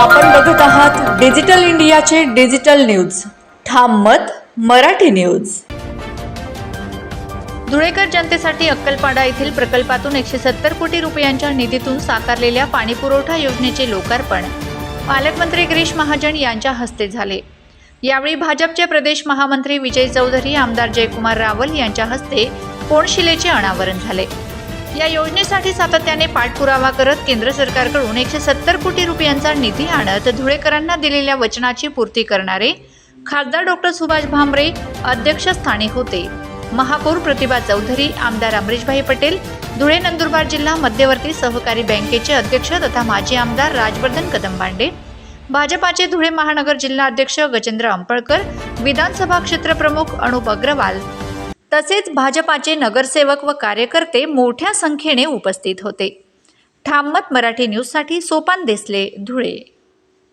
आपण बघूत आहात डिजिटल इंडियाचे डिजिटल न्यूज. ठाम मत मराठी न्यूज. धुळेकर जनतेसाठी अक्कलपाडा येथील प्रकल्पातून एकशे सत्तर कोटी रुपयांच्या निधीतून साकारलेल्या पाणीपुरवठा योजनेचे लोकार्पण. पालकमंत्री गिरीश महाजन यांच्या हस्ते झाले. यावेळी भाजपचे प्रदेश महामंत्री विजय चौधरी आमदार जयकुमार रावल यांच्या हस्ते कोणशिलेचे अनावरण झाले? या योजनेसाठी सातत्याने पाठपुरावा करत केंद्र सरकारकडून एकशे सत्तर कोटी रुपयांचा निधी आणत धुळेकरांना दिलेल्या वचनाची पूर्ती करणारे खासदार डॉक्टर सुभाष भामरे अध्यक्षस्थानी होते. महापौर प्रतिभा चौधरी आमदार अमरीशभाई पटेल धुळे नंदुरबार जिल्हा मध्यवर्ती सहकारी बँकेचे अध्यक्ष तथा माजी आमदार राजवर्धन कदमबांडे भाजपाचे धुळे महानगर जिल्हा अध्यक्ष गजेंद्र अंपळकर विधानसभा क्षेत्रप्रमुख अनुप अग्रवाल तसेच भाजपाचे नगरसेवक व कार्यकर्ते मोठ्या संख्येने उपस्थित होते. ठाममत मराठी न्यूजसाठी सोपान देसले धुळे.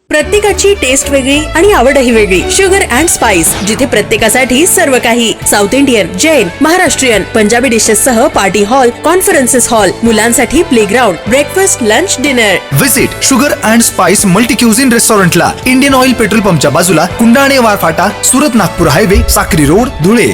प्रत्येकाची टेस्ट वेगळी आणि आवडही वेगळी. शुगर अँड स्पाइस जिथे प्रत्येकासाठी सर्व काही. South Indian Jain Maharashtrian Punjabi dishes सह पार्टी हॉल कॉन्फरन्सेस हॉल मुलांसाठी playground breakfast lunch dinner visit sugar and spice multi cuisine रेस्टॉरंटला इंडियन ऑइल पेट्रोल पंपच्या बाजूला कुंडाणे वारफाटा सुरत नागपूर हायवे साक्री रोड धुळे.